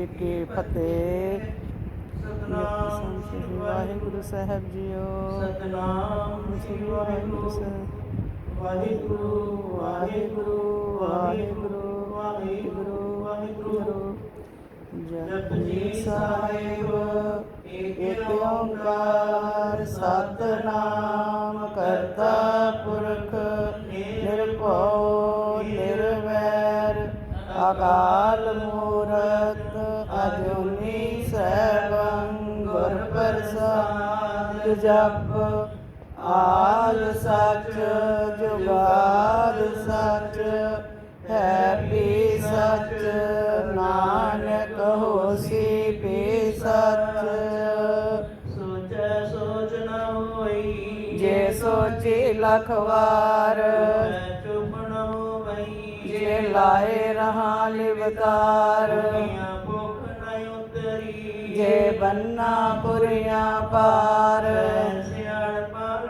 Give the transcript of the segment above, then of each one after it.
ਜੀ ਕੀ ਫਤਿਹ ਸਤਨਾਮ ਸ੍ਰੀ ਵਾਹਿਗੁਰੂ ਸਾਹਿਬ ਜੀਓ ਸਤਨਾਮ ਸ੍ਰੀ ਵਾਹਿਗੁਰੂ ਸਾਹਿਬ ਵਾਹਿਗੁਰੂ ਵਾਹਿਗੁਰੂ ਵਾਹਿਗੁਰੂ ਵਾਹਿਗੁਰੂ ਵਾਹਿਗੁਰੂ ਜਪਜੀ ਸਾਹਿਬ ਏਕ ਓੰਕਾਰ ਸਤਨਾਮ ਕਰਤਾ ਪੁਰਖ ਨਿਰਭਉ ਨਿਰਵੈਰ ਅਕਾਲ ਮੂਰਤ ਜਪ ਆਦ ਸੱਚ ਜੁਗਾਦ ਸੱਚ ਹੈ ਵੀ ਸੱਚ ਨਾਨਕ ਹੋਸੀ ਵੀ ਸੱਚ। ਸੋਚੈ ਸੋਚ ਨ ਹੋਈ। ਜੇ ਸੋਚੀ ਲਖ ਵਾਰ ਮੈਂ ਚੁੱਪ ਨ ਹੋਵਈ। ਜੇ ਲਾਏ ਰਹਾ ਲਿਵਤਾਰ। ਦੁਨੀਆ ਜੇ ਬੰਨਾ ਪੁਰੀਆਂ ਪਾਰ। ਸਿਆਣ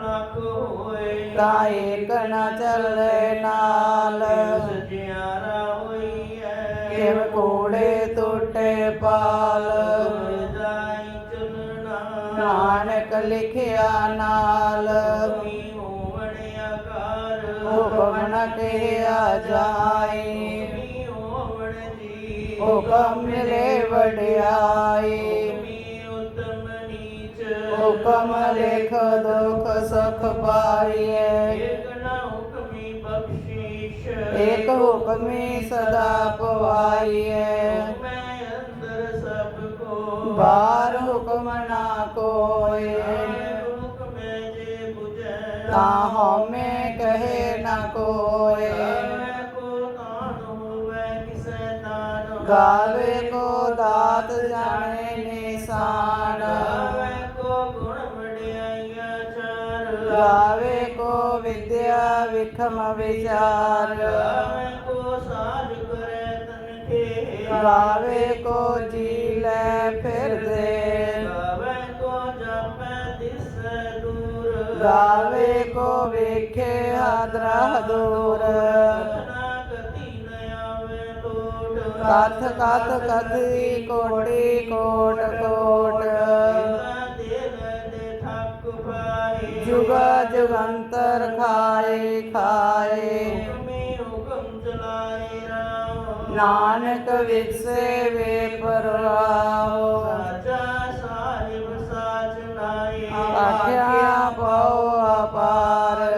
ਲੱਖ ਹੋਏ ਤਾਂ ਏਕ ਨ ਚੱਲੇ ਨਾਲ। ਸਜਿਆਰਾ ਹੋਈ ਹੈ ਕਿਵ ਕੋੜੇ ਟੁੱਟੇ ਪਾਲ। ਜਾਈ ਚਲਣਾ ਨਾਨਕ ਲਿਖਿਆ ਨਾਲ। ਹੋਵਣ ਆਕਾਰ ਹੁਕਮ ਨ ਕਿਹਾ ਜਾਏ। ਹੁਕਮ ਮਿਲੇ ਵਡਿਆਈ ਵੀ ਉਤਮ ਨੀਚ ਹੁਕਮ ਲਿਖ ਦੁਖ ਸੁਖ ਪਾਈਏ। ਏਕ ਹੁਕਮੀ ਸਦਾ ਪਵਾਈਏ। ਬਾਰ ਹੁਕਮ ਨਾ ਕੋਏ। ਹੁਕਮ ਜੇ ਤਾਂ ਹਉਮੈ ਕਹੇ ਨਾ ਕੋਏ। ਗਾਵੇ ਕੋ ਦਾਤ ਜਾਣੇ ਨਿਸ਼ਾਨ। ਗਾਵੇ ਕੋ ਗੁਣ ਵਡਿਆਈਆਂ ਚਾਰ ਗਾਵੇ ਕੋ ਵਿਦਿਆ ਵਿਖਮ ਵਿਚਾਰ। ਗਾਵੇ ਕੋ ਸਾਜ ਕਰੇ ਤਨ ਕੇ ਗਾਵੇ ਕੋ ਜੀ ਲੈ ਫਿਰਦੇ ਗਾਵੇ ਕੋ ਜਪੈ ਦਿਸੈ ਦੂਰ ਗਾਵੇ ਕੋ ਵੇਖੇ ਹਾਦਰਾ ਦੂਰ ਕਥ ਕਥ ਕਥੀ ਕੋਟੀ ਕੋਟ ਕੋਟ। ਜੁਗ ਜੁਗੰਤਰ ਖਾਏ ਖਾਏ। ਹੁਕਮੇ ਨਾਨਕ ਵਿਸੇ ਵੇ ਪਰਵਾਹੋ। ਸਾਚਾ ਸਾਹਿਬ ਸਾਚ ਨਾਏ ਆਖਿਆ ਪਉ ਅਪਾਰ।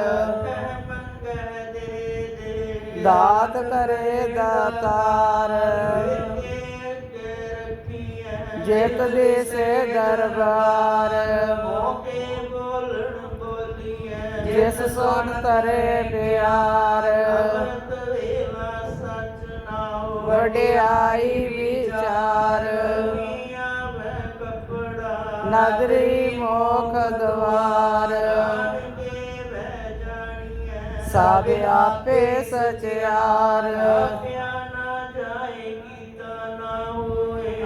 ਦਾਤ ਕਰੇ ਦਾਤਾ। ਜਿਤ ਦੇ ਸੇ ਦਰਬਾਰ। ਮੋਕੇ ਬੋਲਣ ਬੋਲੀਐ। ਜਿਸ ਸੋਨ ਤਰੇ ਪਿਆਰ। ਅੰਤ ਵੇਲਾ ਸਚ ਨਾਉ ਵਡਿਆਈ ਵਿਚਾਰ। ਮੈਂ ਕਪੜਾ। ਨਦਰੀ ਮੋਖ ਦਵਾਰ। ਸਭ ਆਪੇ ਸਚਿਆਰ।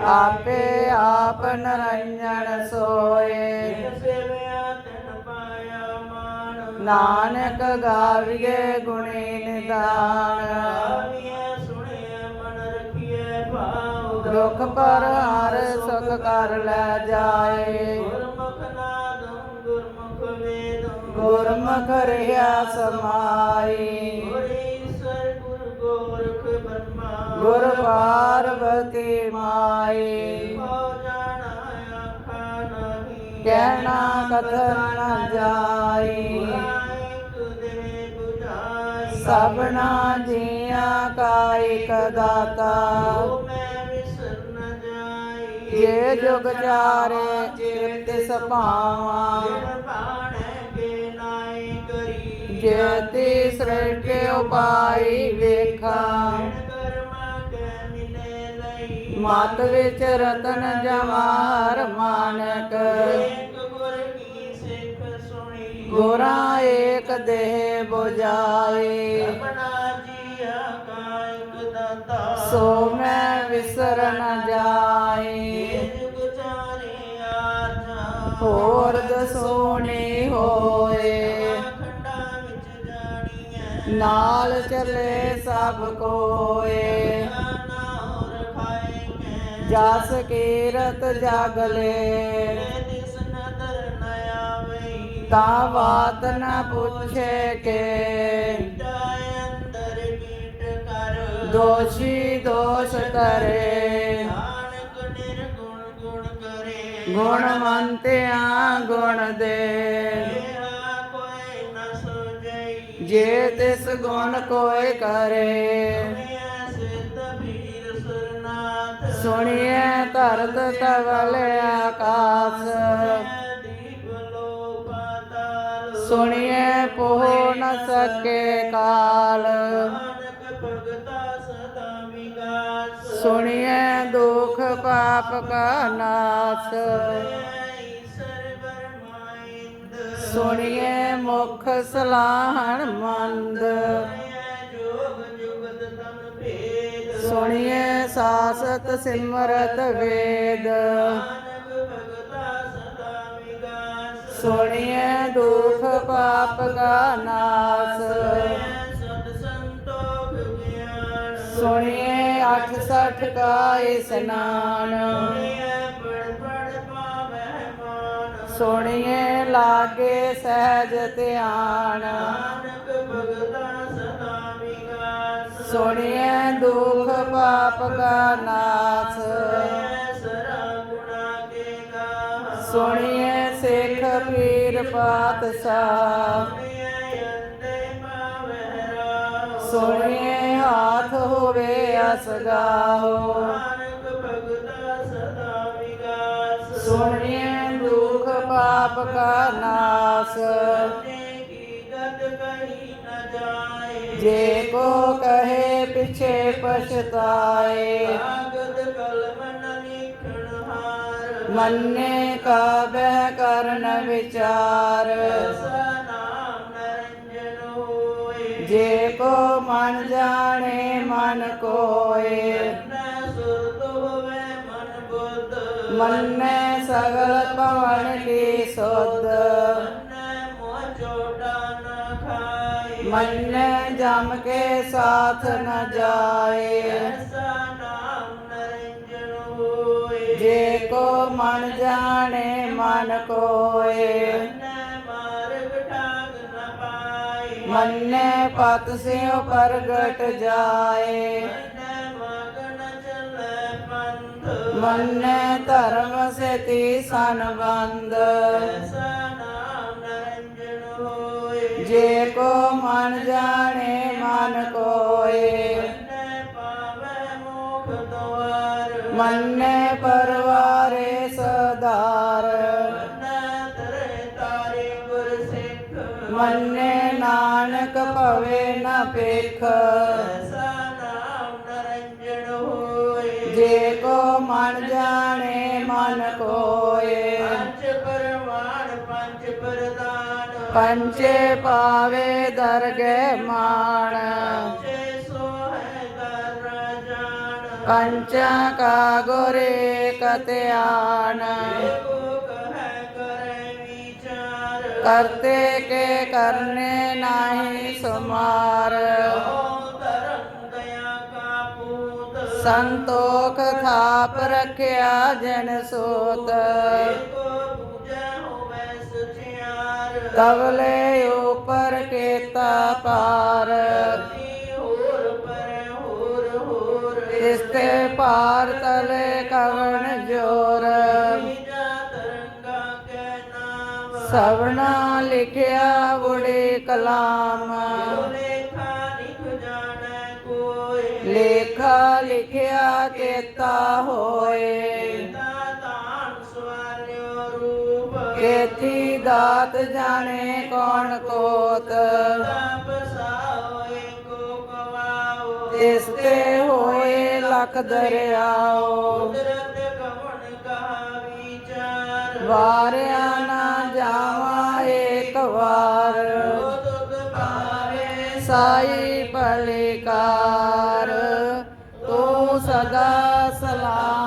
ਆਪੇ ਆਪ ਨਰੰਜਨ ਸੋਏ। ਨਾਨਕ ਗਾਵੀਏ ਗੁਣੀ ਨਿਦਾਨ। ਆਵੀਐ ਸੁਣਿਆ ਦੁਖ ਪਰ ਹਰ ਸੁਖ ਕਰ ਲੈ ਜਾਏ। ਗੁਰਮੁਖ ਨਾਦੰ ਗੁਰਮੁਖ ਸਮਾਈ। ਗੁਰ ਪਾਰਵਤੀ ਮਾਈ ਹੋ ਜਾਣਾ ਆਖਾ ਕਹਿਣਾ ਕਥਨ ਨ ਜਾਈ ਸਭਨਾ ਜੀਆਂ ਕਾ ਇਕ ਦਾਤਾ। ਜੇ ਜੁਗ ਚਾਰੇ ਜਿਵ ਤਿਸ ਭਾਵਾ। ਜਿਨ ਜੇ ਤੀ ਸ੍ਰਿਸ਼ਟ ਉਪਾਈ ਵੇਖਾਂ। ਮਤ ਵਿੱਚ ਰਤਨ ਜਵਾਹਰ ਮਾਨਕ। ਗੁਰ ਏਕ ਦੇਹ 부ਜਾਏ ਆਪਣਾ ਜੀਆ ਕਾ ਇਕ ਦਾਤਾ। ਸੋ ਮੈਂ ਵਿਸਰ ਨ ਜਾਏ। ਹੋਰ ਦਸੋਣੀ ਹੋਏ। ਨਾਲ ਚੱਲੇ ਸਭ ਕੋਏ। ਜਸ ਕੀਰਤ ਜਗ ਲੈ ਨਦਰ ਨ ਆਵਈ ਤਾ ਬਾਤ ਨ ਪੁੱਛੇ ਕੇ। ਜਾਏ ਅੰਦਰ ਕੀਟ ਕਰ ਦੋਸ਼ੀ ਦੋਸ਼ ਕਰੇ। ਨਾਨਕ ਨਿਰਗੁਣ ਗੁਣ ਕਰੇ ਗੁਣਵੰਤਿਆਂ ਗੁਣ ਦੇ। ਇਹ ਕੋਈ ਨ ਸੋਜਈ ਜੇ ਤਿਸ ਗੁਣ ਕੋਈ ਕਰੇ। ਸੁਰਨਾਥ ਸੁਣੀਏ ਧਰਤ ਤਵਲ ਆਕਾਸ। ਦੀਪ ਲੋ ਪਾਤਾਲ ਸੁਣੀਏ ਨ ਸਕੇ ਕਾਲ। ਨਾਨਕ ਦੁਖ ਪਾਪ ਕਾ ਨਾਸ। ਈਸ਼ਰ ਬਰਮਾਇੰਦ ਮੁਖ ਸਲਾਹਣ ਮੰਦ। ਸੁਣੀਏ ਸਾਸਤ ਸਿਮਰਤ ਵੇਦ। ਨਾਨਕ ਭਗਤਾ ਸੁਣੀਏ ਦੁਖ ਪਾਪ ਕਾ ਨਾਸ। ਸਤ ਸੰਤੋਖ ਗਿਆਨ ਸੁਣੀਏ 68 ਕਾ ਇਸਨਾਨ। ਸੁਣਿਐ ਸੁਣੀਏ ਲਾਗੇ ਸਹਿਜ ਧਿਆਨ। ਸੁਣੀਏ ਦੁਖ ਪਾਪ ਕਾ ਨਾਸ। ਸੁਣੀਏ ਸਿੱਖ ਪੀਰ ਪਾਤਸ਼ਾਹ। ਸੁਣਿਐ ਸੁਣੀਏ ਹਾਥ ਹੋਵੇ ਅਸਗਾਹੋ ਸੁਣੀਏ ਦੁਖ ਪਾਪ ਕਾ ਨਾਸ। ਸੱਚੇ ਕੀ ਜੇ ਕੋ ਪਛਤਾਏ। ਆਗਤ ਕਲਮ ਨ ਲਿਖਣ ਹਾਰ। ਮੰਨੇ ਕਾ ਬਹਿ ਕਰਨ ਵਿਚਾਰ। ਜੇ ਕੋ ਮਨ ਜਾਣੇ ਮਨ ਕੋਏ। ਮਨ ਮੰਨੇ ਸਗਲ ਪਵਨ ਕੀ ਸੁਧ। ਮੰਨੇ ਜਮ ਕੇ ਸਾਥ ਨ ਜਾਏ। ਐਸਾ ਨਾਮ ਨਰੰਜਨ ਹੋਏ ਜੇ ਕੋ ਮਨ ਜਾਣੇ ਮਨ ਕੋਏ। ਮੰਨੇ ਪਤ ਸਿਉ ਪ੍ਰਗਟ ਜਾਏ। ਮੰਨੈ ਮਗਨ ਚੱਲੈ ਪੰਥ ਮੰਨੇ ਧਰਮ ਸੇਤੀ ਸੰਬੰਧ। ਜੇ ਕੋ ਮਨ ਜਾਣੇ, ਮਨ ਕੋਏ। ਮੰਨੇ ਪਰਵਾਰੇ ਸਦਾਰ। ਮੰਨੇ ਨਾਨਕ ਭਵੇ ਨਾ ਪੇਖ ਜੇ ਕੋ ਮਨ ਜਾਣੇ, ਮਨ ਕੋਏ। ਪੰਚੇ ਪਾਵੇ ਦਰਗੇ ਮਾਣ। ਪੰਚ ਕਾ ਗੁਰੇ ਕਤਿਆਨ ਕਰਤੇ ਕੇ ਕਰਨੇ ਨਾਹੀ ਸੁਮਾਰ। ਸੰਤੋਖ ਥਾਪ ਰਖਿਆ ਜਨ ਸੋਤ। ਤਵਲੇ ਉਪਰ ਕੇਤਾ ਪਾਰ ਨੀ ਹੋਰ ਪਾਰ ਤਲੇ ਕਵਣ ਜੋਰ। ਸਵਣਾ ਲਿਖਿਆ ਬੁੜੇ ਕਲਾਮ। ਲੇਖਾ ਲਿਖਿਆ ਕੇਤਾ ਹੋਏ। ਕੇਤੀ ਦਾਤ ਜਾਣੇ ਕੌਣ ਕੋਤ? ਤਪ ਸਾਓਏ ਕੋ ਕਵਾਓ ਤਿਸ ਤੇ ਹੋਏ ਲਖ ਦਰਿਆਓ। ਕੁਦਰਤ ਕਵਣ ਕਹਾ ਵਿਚਾਰ। ਵਾਰਿਆ ਨਾ ਜਾਵਾਂ ਏਕ ਵਾਰ। ਤੁਧ ਸਾਈ ਪਲਿਕਾਰ ਤੂੰ ਸਦਾ ਸਲਾਮਤ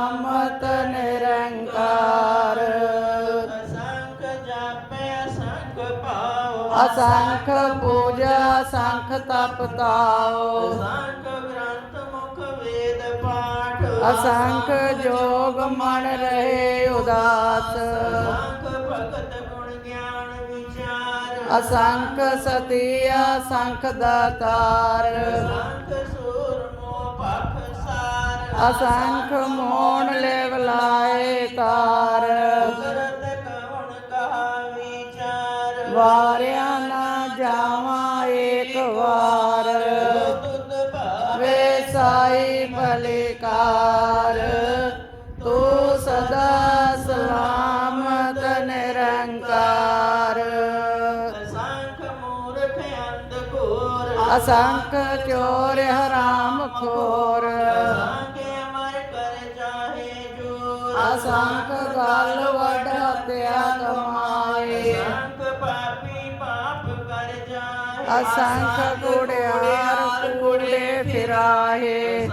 ਅਸੰਖ ਪੂਜਾ ਸੰਖ ਤਪ ਤਾਓ। ਅਸੰਖ ਗ੍ਰੰਥ ਮੁਖ ਵੇਦ ਪਾਠ। ਅਸੰਖ ਜੋਗ ਮਨ ਰਹੇ ਉਦਾਸ। ਅਸੰਖ ਭਗਤ ਗੁਣ ਗਿਆਨ ਵਿਚਾਰ। ਅਸੰਖ ਸਤੀ ਅਸੰਖ ਦਾਤਾਰ। ਅਸੰਖ ਸੂਰਮੋ ਪਖ ਸਾਰ। ਅਸੰਖ ਮੋਣ ਲੈ ਲਾਏ ਤਾਰ। ਕਰਤ ਕਵਣ ਕਹਾ ਵਿਚਾਰ। ਵਾਰਿਆ ਅਸੰਖ ਚੋਰ ਹਰਾਮ ਖੋਰ। ਅਸੰਖ ਅਮਰ ਕਰ ਚਾਹੇ ਜੋਰ ਅਸੰਖ ਗਲ ਵੱਡ ਹਤਿਆ ਕਮਾਏ। ਅਸੰਖ ਪਾਪੀ ਪਾਪ ਕਰ ਜਾਏ ਅਸੰਖ ਕੁੜਿਆਰ ਕੂੜੇ ਫਿਰਾਏ।